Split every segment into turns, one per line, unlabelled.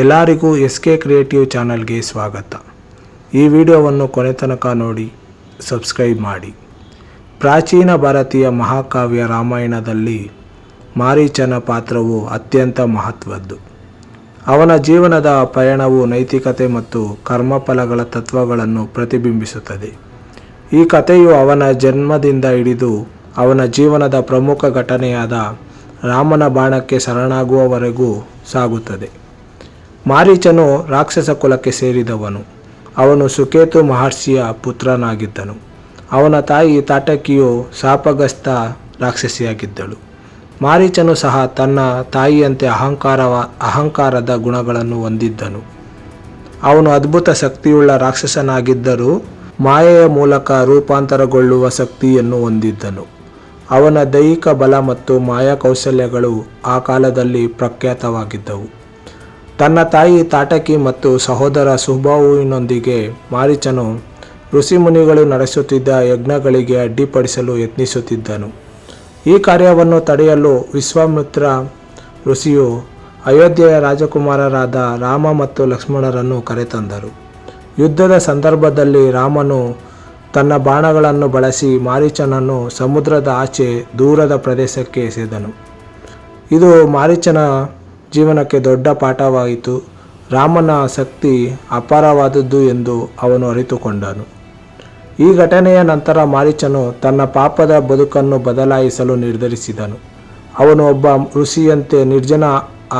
ಎಲ್ಲರಿಗೂ S K creative ಚಾನಲ್ಗೆ ಸ್ವಾಗತ. ಈ ವಿಡಿಯೋವನ್ನು ಕೊನೆ ತನಕ ನೋಡಿ, ಸಬ್ಸ್ಕ್ರೈಬ್ ಮಾಡಿ. ಪ್ರಾಚೀನ ಭಾರತೀಯ ಮಹಾಕಾವ್ಯ ರಾಮಾಯಣದಲ್ಲಿ ಮಾರೀಚನ ಪಾತ್ರವು ಅತ್ಯಂತ ಮಹತ್ವದ್ದು. ಅವನ ಜೀವನದ ಪಯಣವು ನೈತಿಕತೆ ಮತ್ತು ಕರ್ಮಫಲಗಳ ತತ್ವಗಳನ್ನು ಪ್ರತಿಬಿಂಬಿಸುತ್ತದೆ. ಈ ಕಥೆಯು ಅವನ ಜನ್ಮದಿಂದ ಹಿಡಿದು ಅವನ ಜೀವನದ ಪ್ರಮುಖ ಘಟನೆಯಾದ ರಾಮನ ಬಾಣಕ್ಕೆ ಶರಣಾಗುವವರೆಗೂ ಸಾಗುತ್ತದೆ. ಮಾರೀಚನು ರಾಕ್ಷಸ ಕುಲಕ್ಕೆ ಸೇರಿದವನು. ಅವನು ಸುಕೇತು ಮಹರ್ಷಿಯ ಪುತ್ರನಾಗಿದ್ದನು. ಅವನ ತಾಯಿ ತಾಟಕಿಯು ಶಾಪಗ್ರಸ್ತ ರಾಕ್ಷಸಿಯಾಗಿದ್ದಳು. ಮಾರೀಚನು ಸಹ ತನ್ನ ತಾಯಿಯಂತೆ ಅಹಂಕಾರವ, ಅಹಂಕಾರದ ಗುಣಗಳನ್ನು ಹೊಂದಿದ್ದನು. ಅವನು ಅದ್ಭುತ ಶಕ್ತಿಯುಳ್ಳ ರಾಕ್ಷಸನಾಗಿದ್ದರೂ ಮಾಯೆಯ ಮೂಲಕ ರೂಪಾಂತರಗೊಳ್ಳುವ ಶಕ್ತಿಯನ್ನು ಹೊಂದಿದ್ದನು. ಅವನ ದೈಹಿಕ ಬಲ ಮತ್ತು ಮಾಯಾ ಕೌಶಲ್ಯಗಳು ಆ ಕಾಲದಲ್ಲಿ ಪ್ರಖ್ಯಾತವಾಗಿದ್ದವು. ತನ್ನ ತಾಯಿ ತಾಟಕಿ ಮತ್ತು ಸಹೋದರ ಸುಬಾಹುವಿನೊಂದಿಗೆ ಮಾರೀಚನು ಋಷಿಮುನಿಗಳು ನಡೆಸುತ್ತಿದ್ದ ಯಜ್ಞಗಳಿಗೆ ಅಡ್ಡಿಪಡಿಸಲು ಯತ್ನಿಸುತ್ತಿದ್ದನು. ಈ ಕಾರ್ಯವನ್ನು ತಡೆಯಲು ವಿಶ್ವಾಮಿತ್ರ ಋಷಿಯು ಅಯೋಧ್ಯೆಯ ರಾಜಕುಮಾರರಾದ ರಾಮ ಮತ್ತು ಲಕ್ಷ್ಮಣರನ್ನು ಕರೆತಂದರು. ಯುದ್ಧದ ಸಂದರ್ಭದಲ್ಲಿ ರಾಮನು ತನ್ನ ಬಾಣಗಳನ್ನು ಬಳಸಿ ಮಾರೀಚನನ್ನು ಸಮುದ್ರದ ಆಚೆ ದೂರದ ಪ್ರದೇಶಕ್ಕೆ ಎಸೆದನು ಇದು ಮಾರೀಚನ ಜೀವನಕ್ಕೆ ದೊಡ್ಡ ಪಾಠವಾಯಿತು. ರಾಮನ ಶಕ್ತಿ ಅಪಾರವಾದದ್ದು ಎಂದು ಅವನು ಅರಿತುಕೊಂಡನು. ಈ ಘಟನೆಯ ನಂತರ ಮಾರೀಚನು ತನ್ನ ಪಾಪದ ಬದುಕನ್ನು ಬದಲಾಯಿಸಲು ನಿರ್ಧರಿಸಿದನು. ಅವನು ಒಬ್ಬ ಋಷಿಯಂತೆ ನಿರ್ಜನ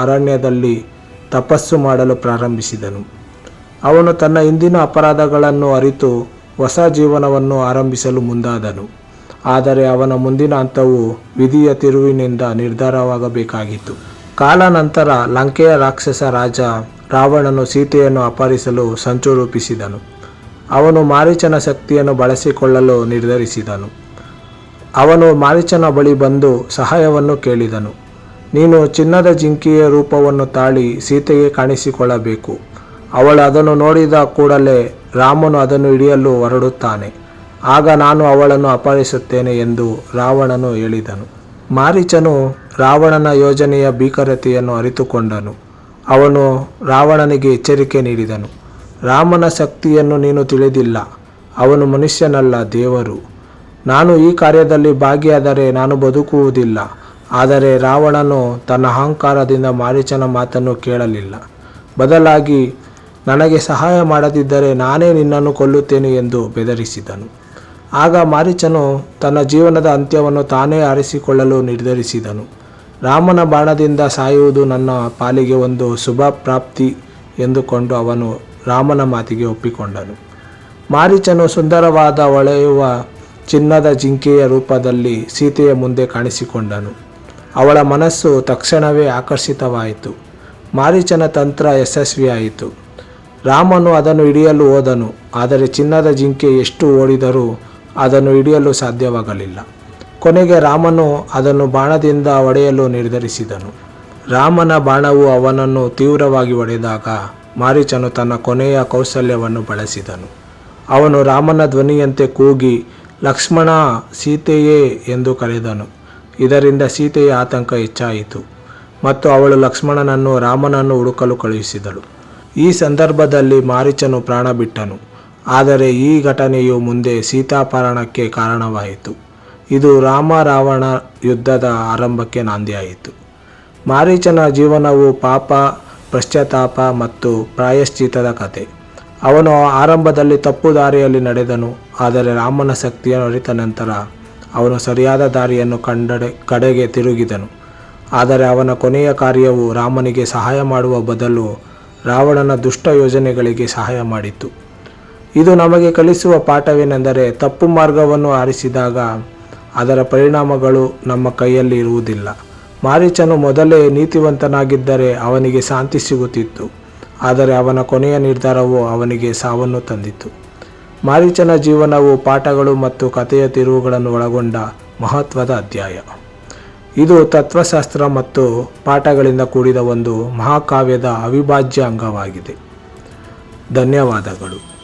ಅರಣ್ಯದಲ್ಲಿ ತಪಸ್ಸು ಮಾಡಲು ಪ್ರಾರಂಭಿಸಿದನು. ಅವನು ತನ್ನ ಹಿಂದಿನ ಅಪರಾಧಗಳನ್ನು ಅರಿತು ಹೊಸ ಜೀವನವನ್ನು ಆರಂಭಿಸಲು ಮುಂದಾದನು. ಆದರೆ ಅವನ ಮುಂದಿನ ಹಂತವು ವಿಧಿಯ ತಿರುವಿನಿಂದ ನಿರ್ಧಾರವಾಗಬೇಕಾಗಿತ್ತು. ಕಾಲಾನಂತರ ಲಂಕೆಯ ರಾಕ್ಷಸ ರಾಜ ರಾವಣನು ಸೀತೆಯನ್ನು ಅಪಹರಿಸಲು ಸಂಚು ರೂಪಿಸಿದನು. ಅವನು ಮಾರೀಚನ ಶಕ್ತಿಯನ್ನು ಬಳಸಿಕೊಳ್ಳಲು ನಿರ್ಧರಿಸಿದನು. ಅವನು ಮಾರೀಚನ ಬಳಿ ಬಂದು ಸಹಾಯವನ್ನು ಕೇಳಿದನು. ನೀನು ಚಿನ್ನದ ಜಿಂಕೆಯ ರೂಪವನ್ನು ತಾಳಿ ಸೀತೆಗೆ ಕಾಣಿಸಿಕೊಳ್ಳಬೇಕು. ಅವಳು ಅದನ್ನು ನೋಡಿದ ಕೂಡಲೇ ರಾಮನು ಅದನ್ನು ಹಿಡಿಯಲು ಹೊರಡುತ್ತಾನೆ. ಆಗ ನಾನು ಅವಳನ್ನು ಅಪಹರಿಸುತ್ತೇನೆ ಎಂದು ರಾವಣನು ಹೇಳಿದನು. ಮಾರೀಚನು ರಾವಣನ ಯೋಜನೆಯ ಭೀಕರತೆಯನ್ನು ಅರಿತುಕೊಂಡನು. ಅವನು ರಾವಣನಿಗೆ ಎಚ್ಚರಿಕೆ ನೀಡಿದನು. ರಾಮನ ಶಕ್ತಿಯನ್ನು ನೀನು ತಿಳಿದಿಲ್ಲ. ಅವನು ಮನುಷ್ಯನಲ್ಲ, ದೇವರು. ನಾನು ಈ ಕಾರ್ಯದಲ್ಲಿ ಭಾಗಿಯಾದರೆ ನಾನು ಬದುಕುವುದಿಲ್ಲ. ಆದರೆ ರಾವಣನು ತನ್ನ ಅಹಂಕಾರದಿಂದ ಮಾರೀಚನ ಮಾತನ್ನು ಕೇಳಲಿಲ್ಲ. ಬದಲಾಗಿ, ನನಗೆ ಸಹಾಯ ಮಾಡದಿದ್ದರೆ ನಾನೇ ನಿನ್ನನ್ನು ಕೊಲ್ಲುತ್ತೇನೆ ಎಂದು ಬೆದರಿಸಿದನು. ಆಗ ಮಾರೀಚನು ತನ್ನ ಜೀವನದ ಅಂತ್ಯವನ್ನು ತಾನೇ ಆರಿಸಿಕೊಳ್ಳಲು ನಿರ್ಧರಿಸಿದನು. ರಾಮನ ಬಾಣದಿಂದ ಸಾಯುವುದು ನನ್ನ ಪಾಲಿಗೆ ಒಂದು ಶುಭ ಪ್ರಾಪ್ತಿ ಎಂದುಕೊಂಡು ಅವನು ರಾಮನ ಮಾತಿಗೆ ಒಪ್ಪಿಕೊಂಡನು. ಮಾರೀಚನು ಸುಂದರವಾದ ಒಳೆಯುವ ಚಿನ್ನದ ಜಿಂಕೆಯ ರೂಪದಲ್ಲಿ ಸೀತೆಯ ಮುಂದೆ ಕಾಣಿಸಿಕೊಂಡನು. ಅವಳ ಮನಸ್ಸು ತಕ್ಷಣವೇ ಆಕರ್ಷಿತವಾಯಿತು. ಮಾರೀಚನ ತಂತ್ರ ಯಶಸ್ವಿಯಾಯಿತು. ರಾಮನು ಅದನ್ನು ಹಿಡಿಯಲು ಹೋದನು, ಆದರೆ ಚಿನ್ನದ ಜಿಂಕೆ ಎಷ್ಟು ಓಡಿದರೂ ಅದನ್ನು ಹಿಡಿಯಲು ಸಾಧ್ಯವಾಗಲಿಲ್ಲ. ಕೊನೆಗೆ ರಾಮನು ಅದನ್ನು ಬಾಣದಿಂದ ಒಡೆಯಲು ನಿರ್ಧರಿಸಿದನು. ರಾಮನ ಬಾಣವು ಅವನನ್ನು ತೀವ್ರವಾಗಿ ಹೊಡೆದಾಗ ಮಾರೀಚನು ತನ್ನ ಕೊನೆಯ ಕೌಶಲ್ಯವನ್ನು ಬಳಸಿದನು. ಅವನು ರಾಮನ ಧ್ವನಿಯಂತೆ ಕೂಗಿ, ಲಕ್ಷ್ಮಣ, ಸೀತೆಯೇ ಎಂದು ಕರೆದನು. ಇದರಿಂದ ಸೀತೆಯ ಆತಂಕ ಹೆಚ್ಚಾಯಿತು ಮತ್ತು ಅವಳು ಲಕ್ಷ್ಮಣನನ್ನು ರಾಮನನ್ನು ಹುಡುಕಲು ಕಳುಹಿಸಿದಳು. ಈ ಸಂದರ್ಭದಲ್ಲಿ ಮಾರೀಚನು ಪ್ರಾಣ ಬಿಟ್ಟನು. ಆದರೆ ಈ ಘಟನೆಯು ಮುಂದೆ ಸೀತಾಪರಣಕ್ಕೆ ಕಾರಣವಾಯಿತು. ಇದು ರಾಮ ರಾವಣ ಯುದ್ಧದ ಆರಂಭಕ್ಕೆ ನಾಂದಿಯಾಯಿತು. ಮಾರೀಚನ ಜೀವನವು ಪಾಪ, ಪಶ್ಚಾತ್ತಾಪ ಮತ್ತು ಪ್ರಾಯಶ್ಚಿತದ ಕತೆ ಅವನು ಆರಂಭದಲ್ಲಿ ತಪ್ಪು ದಾರಿಯಲ್ಲಿ ನಡೆದನು, ಆದರೆ ರಾಮನ ಶಕ್ತಿಯನ್ನು ಅರಿತ ನಂತರ ಅವನು ಸರಿಯಾದ ದಾರಿಯನ್ನು ಕಂಡಡೆ, ಕಡೆಗೆ ತಿರುಗಿದನು. ಆದರೆ ಅವನ ಕೊನೆಯ ಕಾರ್ಯವು ರಾಮನಿಗೆ ಸಹಾಯ ಮಾಡುವ ಬದಲು ರಾವಣನ ದುಷ್ಟ ಯೋಜನೆಗಳಿಗೆ ಸಹಾಯ ಮಾಡಿತು. ಇದು ನಮಗೆ ಕಲಿಸುವ ಪಾಠವೇನೆಂದರೆ ತಪ್ಪು ಮಾರ್ಗವನ್ನು ಆರಿಸಿದಾಗ ಅದರ ಪರಿಣಾಮಗಳು ನಮ್ಮ ಕೈಯಲ್ಲಿ ಇರುವುದಿಲ್ಲ. ಮಾರೀಚನು ಮೊದಲೇ ನೀತಿವಂತನಾಗಿದ್ದರೆ ಅವನಿಗೆ ಶಾಂತಿ ಸಿಗುತ್ತಿತ್ತು. ಆದರೆ ಅವನ ಕೊನೆಯ ನಿರ್ಧಾರವು ಅವನಿಗೆ ಸಾವನ್ನು ತಂದಿತು ಮಾರೀಚನ ಜೀವನವು ಪಾಠಗಳು ಮತ್ತು ಕಥೆಯ ತಿರುವುಗಳನ್ನು ಒಳಗೊಂಡ ಮಹತ್ವದ ಅಧ್ಯಾಯ. ಇದು ತತ್ವಶಾಸ್ತ್ರ ಮತ್ತು ಪಾಠಗಳಿಂದ ಕೂಡಿದ ಒಂದು ಮಹಾಕಾವ್ಯದ ಅವಿಭಾಜ್ಯ ಅಂಗವಾಗಿದೆ. ಧನ್ಯವಾದಗಳು.